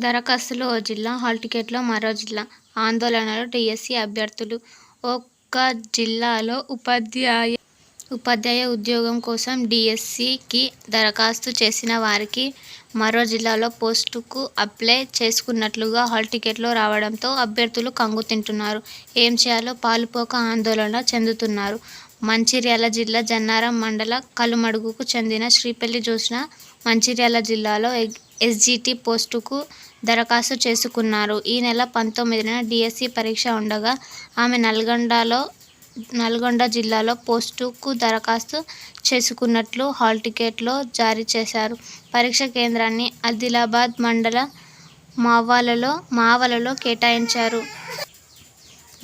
దరఖాస్తులు ఓ జిల్లా హాల్ టికెట్లో మరో జిల్లా. ఆందోళనలో టీఎస్సీ అభ్యర్థులు. ఒక్క జిల్లాలో ఉపాధ్యాయ ఉపాధ్యాయ ఉద్యోగం కోసం డిఎస్సికి దరఖాస్తు చేసిన వారికి మరో జిల్లాలో పోస్టుకు అప్లై చేసుకున్నట్లుగా హాల్ టికెట్లో రావడంతో అభ్యర్థులు కంగు తింటున్నారు. ఏం చేయాలో పాలుపోక ఆందోళన చెందుతున్నారు. మంచిర్యాల జిల్లా జన్నారం మండల కలుమడుగుకు చెందిన శ్రీపల్లి జ్యోత్స్న మంచిర్యాల జిల్లాలో ఎస్జీటీ పోస్టుకు దరఖాస్తు చేసుకున్నారు. ఈ నెల పంతొమ్మిదిన డీఎస్సీ పరీక్ష ఉండగా ఆమె నల్గొండలో నల్గొండ జిల్లాలో పోస్టుకు దరఖాస్తు చేసుకున్నట్లు హాల్ టికెట్లో జారీ చేశారు. పరీక్ష కేంద్రాన్ని ఆదిలాబాద్ మండల మావలలో మావలలో కేటాయించారు.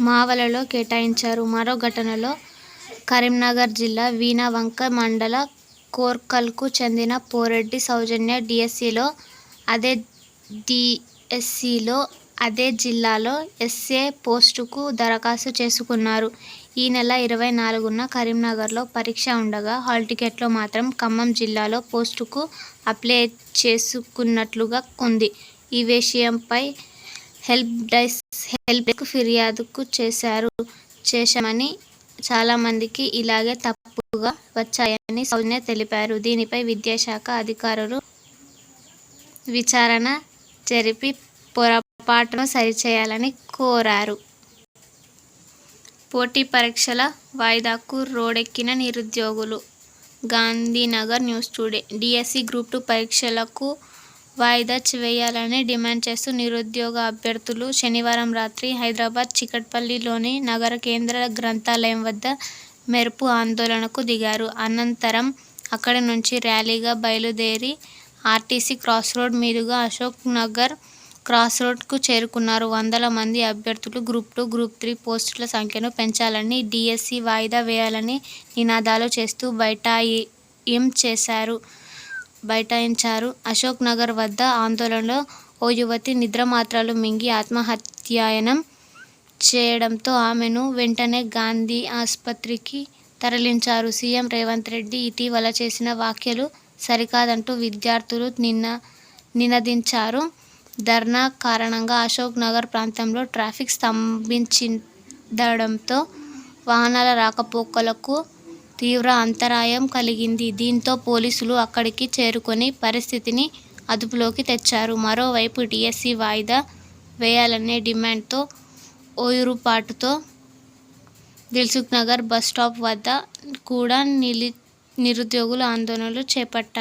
మావలలో కేటాయించారు. మరో ఘటనలో కరీంనగర్ జిల్లా వీణవంక మండల కోర్కల్కు చెందిన పోరెడ్డి సౌజన్య డిఎస్సిలో అదే డిఎస్సిలో అదే జిల్లాలో ఎస్ఏ పోస్టుకు దరఖాస్తు చేసుకున్నారు. ఈ నెల ఇరవై నాలుగున కరీంనగర్లో పరీక్ష ఉండగా హాల్ టికెట్లో మాత్రం ఖమ్మం జిల్లాలో పోస్టుకు అప్లై చేసుకున్నట్లుగా ఉంది. ఈ విషయంపై హెల్ప్ డెస్క్ ఫిర్యాదుకు చేశారు చేశామని చాలా మందికి ఇలాగే తప్పుగా వచ్చాయని సౌజన్య తెలిపారు. దీనిపై విద్యాశాఖ అధికారులు విచారణ జరిపి పొరపాటును సరిచేయాలని కోరారు. పోటీ పరీక్షల వాయిదాకు రోడెక్కిన నిరుద్యోగులు Gandhinagar news today DSC group two పరీక్షలకు వాయిదా వేయాలని డిమాండ్ చేస్తూ నిరుద్యోగ అభ్యర్థులు శనివారం రాత్రి హైదరాబాద్ చికట్పల్లిలోని నగర కేంద్ర గ్రంథాలయం వద్ద మెరుపు ఆందోళనకు దిగారు. అనంతరం అక్కడి నుంచి ర్యాలీగా బయలుదేరి ఆర్టీసీ క్రాస్ రోడ్ మీదుగా అశోక్ నగర్ క్రాస్ రోడ్కు చేరుకున్నారు. వందల మంది అభ్యర్థులు గ్రూప్ టూ, గ్రూప్ త్రీ పోస్టుల సంఖ్యను పెంచాలని, డిఎస్సి వాయిదా వేయాలని నినాదాలు చేస్తూ బైఠాయింం చేశారు బైఠాయించారు. అశోక్ నగర్ వద్ద ఆందోళనలో ఓ యువతి నిద్రమాత్రలు మింగి ఆత్మహత్యాయనం చేయడంతో ఆమెను వెంటనే గాంధీ ఆస్పత్రికి తరలించారు. సీఎం రేవంత్ రెడ్డి ఇటీవల చేసిన వ్యాఖ్యలు సరికాదంటూ విద్యార్థులు నిన్న నినదించారు. ధర్నా కారణంగా అశోక్ నగర్ ప్రాంతంలో ట్రాఫిక్ స్తంభించిందడంతో వాహనాల రాకపోకలకు తీవ్ర అంతరాయం కలిగింది. దీంతో పోలీసులు అక్కడికి చేరుకొని పరిస్థితిని అదుపులోకి తెచ్చారు. మరోవైపు డిఎస్సి వాయిదా వేయాలనే డిమాండ్తో ఓయూరుపాటుతో దిల్సుఖ్నగర్ బస్ స్టాప్ వద్ద కూడా నిలి నిరుద్యోగులు ఆందోళనలు చేపట్టారు.